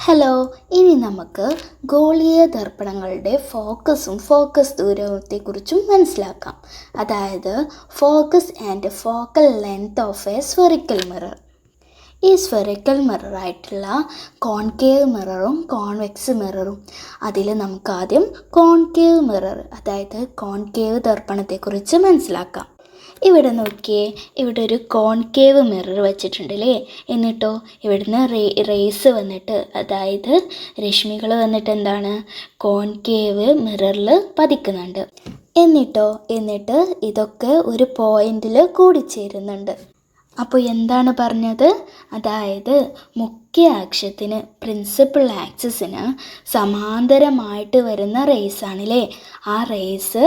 Hello ഇനി നമുക്ക് ഗോളീയ ദർപ്പണങ്ങളുടെ ഫോക്കസും focus ദൂരത്തെക്കുറിച്ചും മനസ്സിലാക്കാം. അതായത് focus and focal length of a spherical mirror ഈ സ്ഫെറിക്കൽ മിററായിട്ടുള്ള കോൺകേവ് മിററും കോൺവെക്സ് മിററും അതിൽ നമുക്ക് ആദ്യം കോൺകേവ് മിറർ അതായത് കോൺകേവ് ദർപ്പണത്തെക്കുറിച്ച് മനസ്സിലാക്കാം. ഇവിടെ നോക്കിയേ ഇവിടെ ഒരു കോൺകേവ് മിറർ വെച്ചിട്ടുണ്ടല്ലേ? എന്നിട്ടോ ഇവിടുന്ന് റേ റേസ് വന്നിട്ട് അതായത് രശ്മികൾ വന്നിട്ട് എന്താണ്? കോൺകേവ് മിററിൽ പതിക്കുന്നുണ്ട്. എന്നിട്ടോ എന്നിട്ട് ഇതൊക്കെ ഒരു പോയിന്റിൽ കൂടിച്ചേരുന്നുണ്ട്. അപ്പോൾ എന്താണ് പറഞ്ഞത്? അതായത് മുഖ്യ അക്ഷത്തിന് പ്രിൻസിപ്പൽ ആക്സിസിന് സമാന്തരമായിട്ട് വരുന്ന റേസാണല്ലേ ആ റേസ്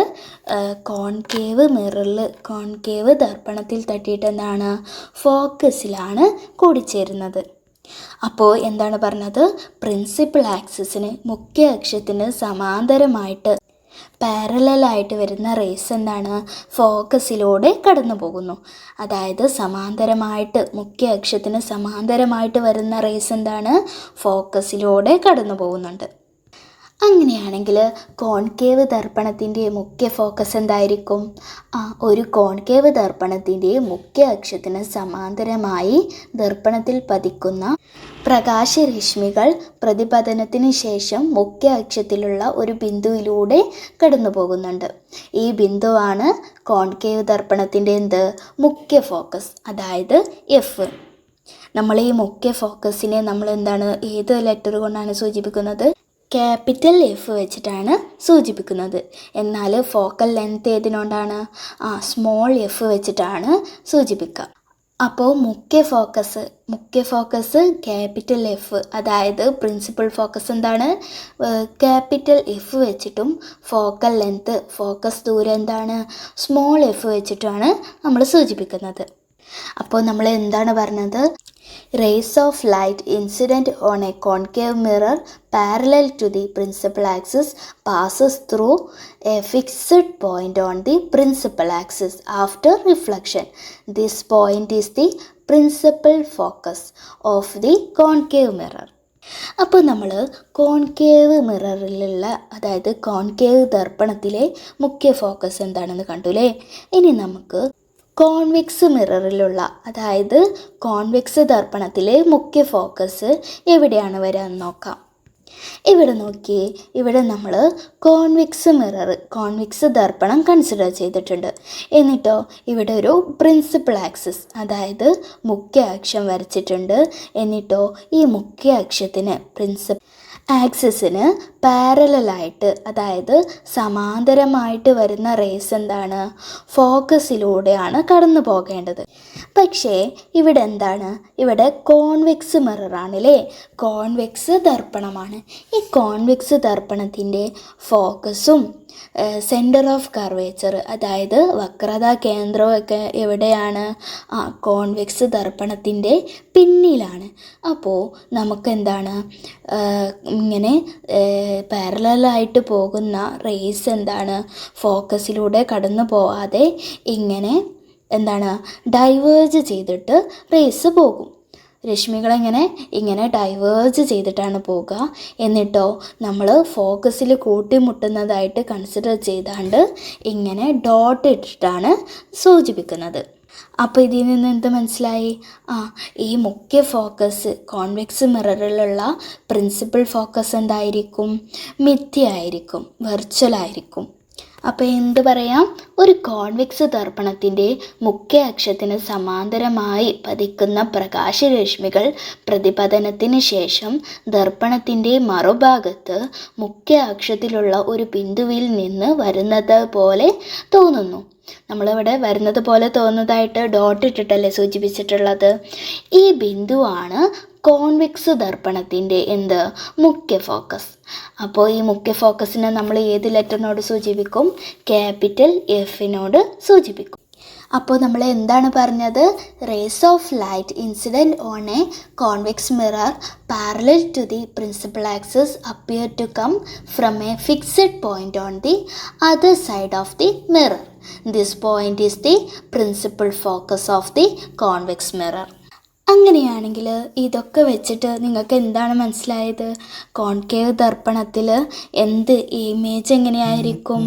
കോൺകേവ് മിററിൽ കോൺകേവ് ദർപ്പണത്തിൽ തട്ടിയിട്ട് എന്താണ്? ഫോക്കസിലാണ് കൂടിച്ചേരുന്നത്. അപ്പോൾ എന്താണ് പറഞ്ഞത്? പ്രിൻസിപ്പൽ ആക്സിസിന് മുഖ്യ അക്ഷത്തിന് സമാന്തരമായിട്ട് പാരലായിട്ട് വരുന്ന റേസ് എന്താണ്? ഫോക്കസിലൂടെ കടന്നു പോകുന്നു. അതായത് സമാന്തരമായിട്ട് മുഖ്യ അക്ഷത്തിന് സമാന്തരമായിട്ട് വരുന്ന റേസ് എന്താണ്? ഫോക്കസിലൂടെ കടന്നു പോകുന്നുണ്ട്. അങ്ങനെയാണെങ്കിൽ കോൺകേവ് ദർപ്പണത്തിന്റെ മുഖ്യ ഫോക്കസ് എന്തായിരിക്കും? ആ ഒരു കോൺകേവ് ദർപ്പണത്തിന്റെ മുഖ്യ അക്ഷത്തിന് സമാന്തരമായി ദർപ്പണത്തിൽ പതിക്കുന്ന പ്രകാശരശ്മികൾ പ്രതിപതനത്തിന് ശേഷം മുഖ്യ അക്ഷത്തിലുള്ള ഒരു ബിന്ദുവിലൂടെ കടന്നു പോകുന്നുണ്ട് ഈ ബിന്ദുവാണ് കോൺകേവ് ദർപ്പണത്തിന്റെ എന്ത് മുഖ്യ ഫോക്കസ് അതായത് എഫ് നമ്മൾ ഈ മുഖ്യ ഫോക്കസിനെ നമ്മൾ എന്താണ് ഏത് ലെറ്റർ കൊണ്ടാണ് സൂചിപ്പിക്കുന്നത്? ക്യാപിറ്റൽ എഫ് വെച്ചിട്ടാണ് സൂചിപ്പിക്കുന്നത്. എന്നാൽ ഫോക്കൽ ലെങ്ത് ഏതിനോണ്ടാണ്? ആ സ്മോൾ എഫ് വെച്ചിട്ടാണ് സൂചിപ്പിക്കുക. അപ്പോൾ മുഖ്യ ഫോക്കസ് മുഖ്യ ഫോക്കസ് ക്യാപിറ്റൽ എഫ് അതായത് പ്രിൻസിപ്പൽ ഫോക്കസ് എന്താണ്? ക്യാപിറ്റൽ എഫ് വെച്ചിട്ടും ഫോക്കൽ ലെങ്ത്ത് ഫോക്കസ് ദൂരം എന്താണ്? സ്മോൾ എഫ് വെച്ചിട്ടാണ് നമ്മൾ സൂചിപ്പിക്കുന്നത്. അപ്പോൾ നമ്മൾ എന്താണ് പറഞ്ഞത്? Rays of light incident on a concave mirror parallel to the principal axis passes through a fixed point on the principal axis after reflection this point is the principal focus of the concave mirror അപ്പോൾ നമ്മൾ concave മിററിലുള്ള അതായത് concave ദർപ്പണത്തിലെ മുഖ്യ focus എന്താണെന്ന് കണ്ടുല്ലേ? ഇനി നമുക്ക് convex മിററിലുള്ള അതായത് convex ദർപ്പണത്തിലെ മുഖ്യ focus എവിടെയാണ് വരിക എന്ന് നോക്കാം. ഇവിടെ നോക്കിയേ ഇവിടെ നമ്മൾ കോൺവെക്സ് മിറർ കോൺവെക്സ് ദർപ്പണം കൺസിഡർ ചെയ്തിട്ടുണ്ട്. എന്നിട്ടോ ഇവിടെ ഒരു പ്രിൻസിപ്പൽ ആക്സിസ് അതായത് മുഖ്യ അക്ഷം വരച്ചിട്ടുണ്ട്. എന്നിട്ടോ ഈ മുഖ്യ അക്ഷത്തിന് പ്രിൻസിപ്പൽ ആക്സിസിന് പാരലായിട്ട് അതായത് സമാന്തരമായിട്ട് വരുന്ന റേസ് എന്താണ്? ഫോക്കസിലൂടെയാണ് കടന്നു പോകേണ്ടത്. പക്ഷേ ഇവിടെ എന്താണ്? ഇവിടെ കോൺവെക്സ് മിററാണല്ലേ കോൺവെക്സ് ദർപ്പണമാണ്. ഈ കോൺവെക്സ് ദർപ്പണത്തിന്റെ ഫോക്കസും സെന്റർ ഓഫ് കർവേച്ചർ അതായത് വക്രത കേന്ദ്രമൊക്കെ എവിടെയാണ്? ആ കോൺവെക്സ് ദർപ്പണത്തിന്റെ പിന്നിലാണ്. അപ്പോൾ നമുക്കെന്താണ്? ഇങ്ങനെ പാരലായിട്ട് പോകുന്ന റേസ് എന്താണ്? ഫോക്കസിലൂടെ കടന്നു പോവാതെ ഇങ്ങനെ എന്താണ്? ഡൈവേർജ് ചെയ്തിട്ട് റേസ് പോകും. രശ്മികളെങ്ങനെ ഇങ്ങനെ ഡൈവേർജ് ചെയ്തിട്ടാണ് പോകുക എന്നിട്ടോ നമ്മൾ ഫോക്കസിൽ കൂട്ടിമുട്ടുന്നതായിട്ട് കൺസിഡർ ചെയ്താണ്ട് ഇങ്ങനെ ഡോട്ട് ഇട്ടിട്ടാണ് സൂചിപ്പിക്കുന്നത്. അപ്പോൾ ഇതിൽ നിന്ന് എന്ത് മനസ്സിലായി? ആ ഈ മുഖ്യ ഫോക്കസ് കോൺവെക്സ് മിററിലുള്ള പ്രിൻസിപ്പൽ ഫോക്കസ് എന്തായിരിക്കും? മിഥ്യയായിരിക്കും വെർച്വലായിരിക്കും അപ്പോൾ എന്ത് പറയാം? ഒരു കോൺവെക്സ് ദർപ്പണത്തിന്റെ മുഖ്യ അക്ഷത്തിന് സമാന്തരമായി പതിക്കുന്ന പ്രകാശരശ്മികൾ പ്രതിപതനത്തിന് ശേഷം ദർപ്പണത്തിന്റെ മറുഭാഗത്ത് മുഖ്യ അക്ഷത്തിലുള്ള ഒരു ബിന്ദുവിൽ നിന്ന് വരുന്നത് പോലെ തോന്നുന്നു. നമ്മളിവിടെ വരുന്നത് പോലെ തോന്നുന്നതായിട്ട് ഡോട്ട് ഇട്ടിട്ടല്ലേ സൂചിപ്പിച്ചിട്ടുള്ളത്? ഈ ബിന്ദുവാണ് കോൺവെക്സ് ദർപ്പണത്തിന്റെ എന്ത്? മുഖ്യ ഫോക്കസ് അപ്പോൾ ഈ മുഖ്യ ഫോക്കസിനെ നമ്മൾ ഏത് ലെറ്ററിനോട് സൂചിപ്പിക്കും? ക്യാപിറ്റൽ എഫിനോട് സൂചിപ്പിക്കും. അപ്പോൾ നമ്മൾ എന്താണ് പറഞ്ഞത്? Rays of light incident on a convex mirror parallel to the principal axis appear to come from a fixed point on the other side of the mirror this point is the principal focus of the convex mirror അങ്ങനെയാണെങ്കിൽ ഇതൊക്കെ വെച്ചിട്ട് നിങ്ങൾക്ക് എന്താണ് മനസ്സിലായത്? Concave ദർപ്പണത്തിൽ എന്ത് image എങ്ങനെയായിരിക്കും?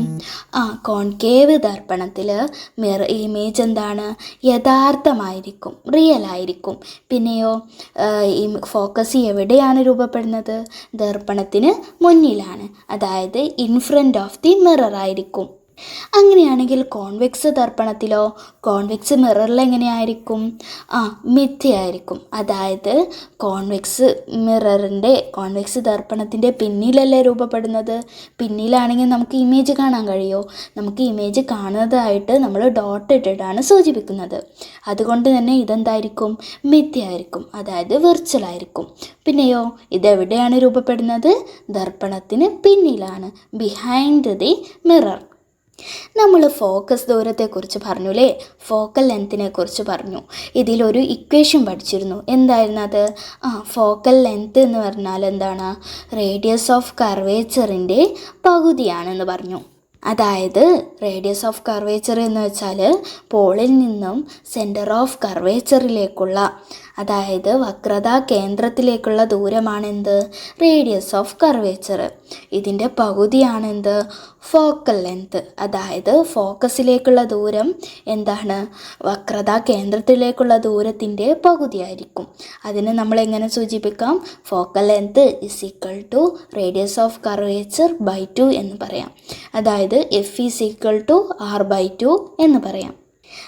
ആ concave ദർപ്പണത്തിൽ മിറ image എന്താണ്? യഥാർത്ഥമായിരിക്കും റിയൽ ആയിരിക്കും. പിന്നെയോ ഈ ഫോക്കസ് എവിടെയാണ് രൂപപ്പെടുന്നത്? ദർപ്പണത്തിന് മുന്നിലാണ്. അതായത് in front of the mirror ആയിരിക്കും. അങ്ങനെയാണെങ്കിൽ കോൺവെക്സ് ദർപ്പണത്തിലോ കോൺവെക്സ് മിററിൽ എങ്ങനെയായിരിക്കും? ആ മിഥ്യയായിരിക്കും. അതായത് കോൺവെക്സ് മിററിന്റെ കോൺവെക്സ് ദർപ്പണത്തിന്റെ പിന്നിലല്ലേ രൂപപ്പെടുന്നത്? പിന്നിലാണെങ്കിൽ നമുക്ക് ഇമേജ് കാണാൻ കഴിയുമോ നമുക്ക് ഇമേജ് കാണുന്നതായിട്ട് നമ്മൾ ഡോട്ട് ഇട്ടിട്ടാണ് സൂചിപ്പിക്കുന്നത്. അതുകൊണ്ട് തന്നെ ഇതെന്തായിരിക്കും? മിഥ്യയായിരിക്കും. അതായത് വെർച്വലായിരിക്കും പിന്നെയോ ഇതെവിടെയാണ് രൂപപ്പെടുന്നത്? ദർപ്പണത്തിന് പിന്നിലാണ്. ബിഹൈൻഡ് ദി മിറർ നമ്മൾ ഫോക്കസ് ദൂരത്തെക്കുറിച്ച് പറഞ്ഞു അല്ലേ ഫോക്കൽ ലെങ്ത്തിനെ കുറിച്ച് പറഞ്ഞു. ഇതിലൊരു ഇക്വേഷൻ പഠിച്ചിരുന്നു. എന്തായിരുന്നു അത്? ആ ഫോക്കൽ ലെങ്ത്ത് എന്ന് പറഞ്ഞാൽ എന്താണ്? റേഡിയസ് ഓഫ് കർവേച്ചറിന്റെ പകുതിയാണെന്ന് പറഞ്ഞു. അതായത് റേഡിയസ് ഓഫ് കർവേച്ചർ എന്ന് വെച്ചാൽ പോളിൽ നിന്നും സെന്റർ ഓഫ് കർവേച്ചറിലേക്കുള്ള അതായത് വക്രതാ കേന്ദ്രത്തിലേക്കുള്ള ദൂരമാണെന്ത്? Radius of curvature. ഇതിന്റെ പകുതിയാണെന്ത്? Focal length. അതായത് ഫോക്കസിലേക്കുള്ള ദൂരം എന്താണ്? വക്രതാ കേന്ദ്രത്തിലേക്കുള്ള ദൂരത്തിന്റെ പകുതിയായിരിക്കും. അതിന് നമ്മൾ എങ്ങനെ സൂചിപ്പിക്കാം? Focal length is equal to radius of curvature by two എന്ന് പറയാം. അതായത് F is equal to R by two എന്ന് പറയാം.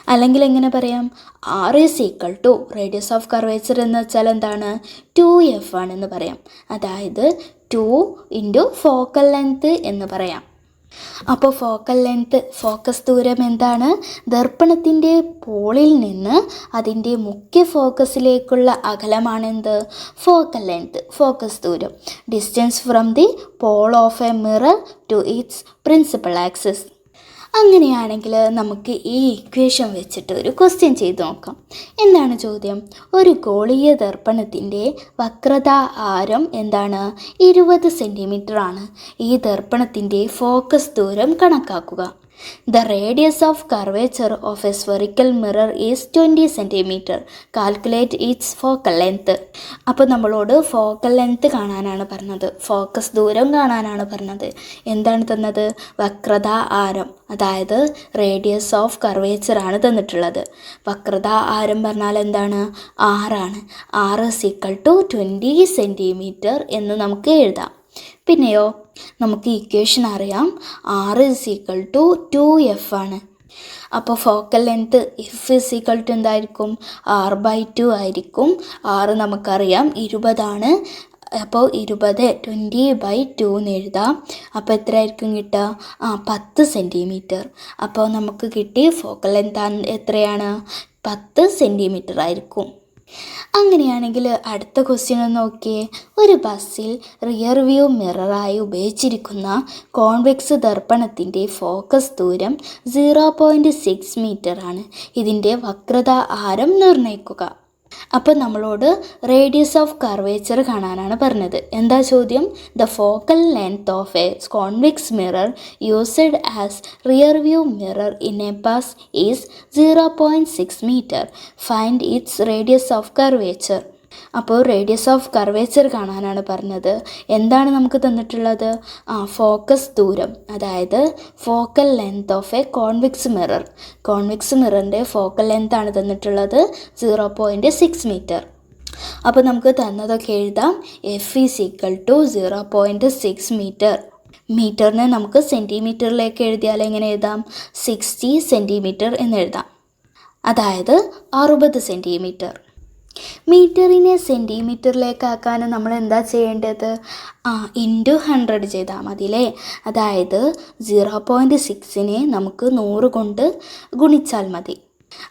അല്ലെങ്കിൽ എങ്ങനെ പറയാം? R is equal to radius of curvature എന്ന് വെച്ചാൽ എന്താണ്? ടു എഫ് ആണെന്ന് പറയാം. അതായത് ടു ഇന്റു ഫോക്കൽ ലെങ്ത്ത് എന്ന് പറയാം. അപ്പോൾ ഫോക്കൽ ലെങ്ത്ത് ഫോക്കസ് ദൂരം എന്താണ്? ദർപ്പണത്തിന്റെ പോളിൽ നിന്ന് അതിന്റെ മുഖ്യ ഫോക്കസിലേക്കുള്ള അകലമാണെന്ത്? ഫോക്കൽ ലെങ്ത്ത് ഫോക്കസ് ദൂരം. Distance from the pole of a mirror to its principal axis അങ്ങനെയാണെങ്കിൽ നമുക്ക് ഈ ഇക്വേഷൻ വെച്ചിട്ട് ഒരു ക്വസ്റ്റ്യൻ ചെയ്ത് നോക്കാം. എന്താണ് ചോദ്യം? ഒരു ഗോളീയ ദർപ്പണത്തിന്റെ വക്രത ആരം എന്താണ്? ഇരുപത് സെന്റിമീറ്റർ ആണ്. ഈ ദർപ്പണത്തിന്റെ ഫോക്കസ് ദൂരം കണക്കാക്കുക. The radius of curvature of a spherical mirror is twenty centimetre calculate its focal length അപ്പോൾ നമ്മളോട് ഫോക്കൽ ലെങ്ത്ത് കാണാനാണ് പറഞ്ഞത്. ഫോക്കസ് ദൂരം കാണാനാണ് പറഞ്ഞത്. എന്താണ് തന്നത്? വക്രത ആരം. അതായത് റേഡിയസ് ഓഫ് കർവേച്ചർ ആണ് തന്നിട്ടുള്ളത്. വക്രത ആരം പറഞ്ഞാൽ എന്താണ്? ആറാണ് ആറ് സീക്കൾ ടു ട്വന്റി സെന്റിമീറ്റർ എന്ന് നമുക്ക് എഴുതാം. പിന്നെയോ നമുക്ക് ഇക്വേഷൻ അറിയാം. R is equal to two F ആണ്. അപ്പോൾ focal length F is equal to എന്തായിരിക്കും? ആർ ബൈ ടു ആയിരിക്കും. ആറ് നമുക്കറിയാം. ഇരുപതാണ്. അപ്പോൾ ഇരുപത് ട്വന്റി ബൈ ടു എന്ന് എഴുതാം. അപ്പോൾ എത്രയായിരിക്കും കിട്ടുക? ആ പത്ത് സെന്റിമീറ്റർ അപ്പോൾ നമുക്ക് കിട്ടി ഫോക്കൽ ലെങ്ത് എത്രയാണ്? പത്ത് സെന്റിമീറ്റർ ആയിരിക്കും. അങ്ങനെയാണെങ്കിൽ അടുത്ത ക്വസ്റ്റ്യൻ നോക്കിയേ. ഒരു ബസ്സിൽ റിയർ വ്യൂ മിററായി ഉപയോഗിച്ചിരിക്കുന്ന കോൺവെക്സ് ദർപ്പണത്തിന്റെ ഫോക്കസ് ദൂരം സീറോ പോയിന്റ് സിക്സ് മീറ്റർ ആണ്. ഇതിന്റെ വക്രത ആരം നിർണയിക്കുക. അപ്പോൾ നമ്മളോട് റേഡിയസ് ഓഫ് കർവേച്ചർ കാണാനാണ് പറഞ്ഞത്. എന്താ ചോദ്യം? The focal length of a convex mirror used as rear view mirror in a bus is zero point six metre find its radius of curvature അപ്പോൾ റേഡിയസ് ഓഫ് കർവേച്ചർ കാണാനാണ് പറഞ്ഞത്. എന്താണ് നമുക്ക് തന്നിട്ടുള്ളത്? ആ ഫോക്കസ് ദൂരം. അതായത് focal length of a convex mirror convex മിററിന്റെ focal length ആണ് തന്നിട്ടുള്ളത്. സീറോ പോയിന്റ് സിക്സ് മീറ്റർ അപ്പോൾ നമുക്ക് തന്നതൊക്കെ എഴുതാം. F is equal to zero point six metre മീറ്ററിനെ നമുക്ക് സെന്റിമീറ്ററിലേക്ക് എഴുതിയാൽ എങ്ങനെ എഴുതാം? സിക്സ്റ്റി സെന്റിമീറ്റർ എന്ന് എഴുതാം. അതായത് അറുപത് സെന്റിമീറ്റർ മീറ്ററിനെ സെന്റിമീറ്ററിലേക്കാക്കാൻ നമ്മൾ എന്താ ചെയ്യേണ്ടത്? ആ ഇന്റു ഹൺഡ്രഡ് ചെയ്താൽ മതി അല്ലേ അതായത് സീറോ പോയിന്റ് സിക്സിനെ നമുക്ക് നൂറ് കൊണ്ട് ഗുണിച്ചാൽ മതി.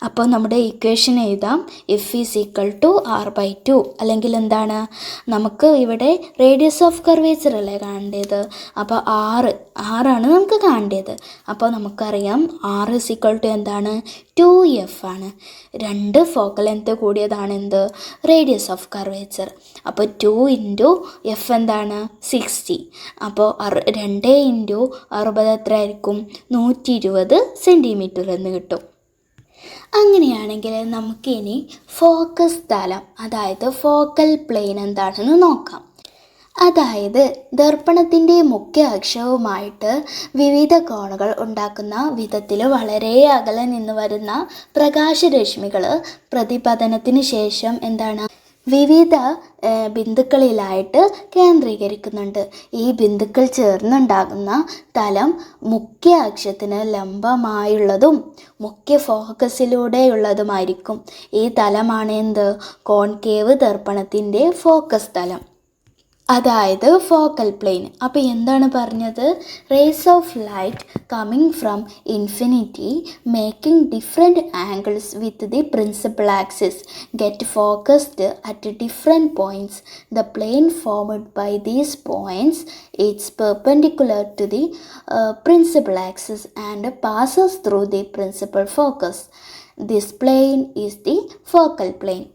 അപ്പോൾ നമ്മുടെ ഇക്വേഷൻ എഴുതാം. F is equal to R by two അല്ലെങ്കിൽ എന്താണ്? നമുക്ക് ഇവിടെ റേഡിയസ് ഓഫ് കർവേച്ചർ അല്ലേ കാണേണ്ടത്? അപ്പോൾ ആറ് ആറാണ് നമുക്ക് കാണേണ്ടത്. അപ്പോൾ നമുക്കറിയാം ആർ ഇസ് ഈക്വൽ ടു എന്താണ്? ടു എഫ് ആണ്. രണ്ട് ഫോക്കൽ ലെങ്ത് കൂടിയതാണ് എന്ത്? റേഡിയസ് ഓഫ് കർവേച്ചർ അപ്പോൾ ടു ഇന്റു എഫ് എന്താണ്? സിക്സ്റ്റി അപ്പോൾ രണ്ട് ഇന്റു അറുപത് എത്ര ആയിരിക്കും നൂറ്റി ഇരുപത് സെന്റിമീറ്റർ എന്ന് കിട്ടും. അങ്ങനെയാണെങ്കിൽ നമുക്കിനി ഫോക്കസ് തലം അതായത് ഫോക്കൽ പ്ലെയിൻ എന്താണെന്ന് നോക്കാം. അതായത് ദർപ്പണത്തിന്റെ മുഖ്യ അക്ഷവുമായിട്ട് വിവിധ കോണുകൾ ഉണ്ടാക്കുന്ന വിധത്തിൽ വളരെ അകലെ നിന്ന് വരുന്ന പ്രകാശരശ്മികൾ പ്രതിപതനത്തിന് ശേഷം എന്താണ് വിവിധ ബിന്ദുക്കളിലായിട്ട് കേന്ദ്രീകരിക്കുന്നുണ്ട്. ഈ ബിന്ദുക്കൾ ചേർന്നുണ്ടാകുന്ന തലം മുഖ്യ അക്ഷത്തിന് ലംബമായുള്ളതും മുഖ്യ ഫോക്കസിലൂടെയുള്ളതുമായിരിക്കും. ഈ തലമാണ് എന്ത് കോൺകേവ് ദർപ്പണത്തിന്റെ ഫോക്കസ് തലം. അതായത് ഫോക്കൽ പ്ലെയിൻ. അപ്പോൾ എന്താണ് പറഞ്ഞത്? Rays of light coming from infinity making different angles with the principal axis get focused at different points the plane formed by these points its perpendicular to the principal axis and passes through the principal focus this plane is the focal plane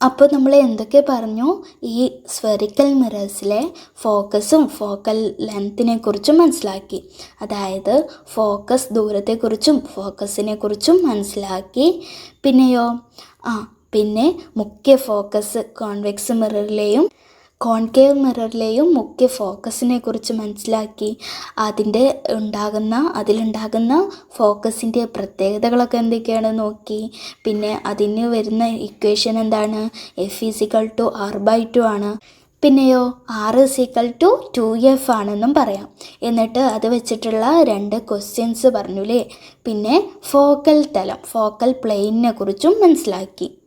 അപ്പോൾ നമ്മൾ എന്തൊക്കെ പറഞ്ഞു? ഈ spherical മിറേഴ്സിലെ ഫോക്കസും focal ലെങ്ത്തിനെ കുറിച്ചും മനസ്സിലാക്കി. അതായത് focus ദൂരത്തെക്കുറിച്ചും ഫോക്കസിനെ കുറിച്ചും മനസ്സിലാക്കി. പിന്നെയോ? ആ പിന്നെ മുഖ്യ ഫോക്കസ് കോൺവെക്സ് മിററിലെയും കോൺകേവ് മിററിലെയും മുഖ്യ ഫോക്കസിനെ കുറിച്ച് മനസ്സിലാക്കി. അതിന്റെ ഉണ്ടാകുന്ന അതിലുണ്ടാകുന്ന ഫോക്കസിന്റെ പ്രത്യേകതകളൊക്കെ എന്തൊക്കെയാണ് നോക്കി. പിന്നെ അതിന് വരുന്ന ഇക്വേഷൻ എന്താണ്? F is equal to R by two ആണ്. പിന്നെയോ R is equal to two F ആണെന്നും പറയാം. എന്നിട്ട് അത് വെച്ചിട്ടുള്ള രണ്ട് ക്വസ്റ്റ്യൻസ് പറഞ്ഞുല്ലേ പിന്നെ ഫോക്കൽ തലം ഫോക്കൽ പ്ലെയിനിനെ കുറിച്ചും മനസ്സിലാക്കി.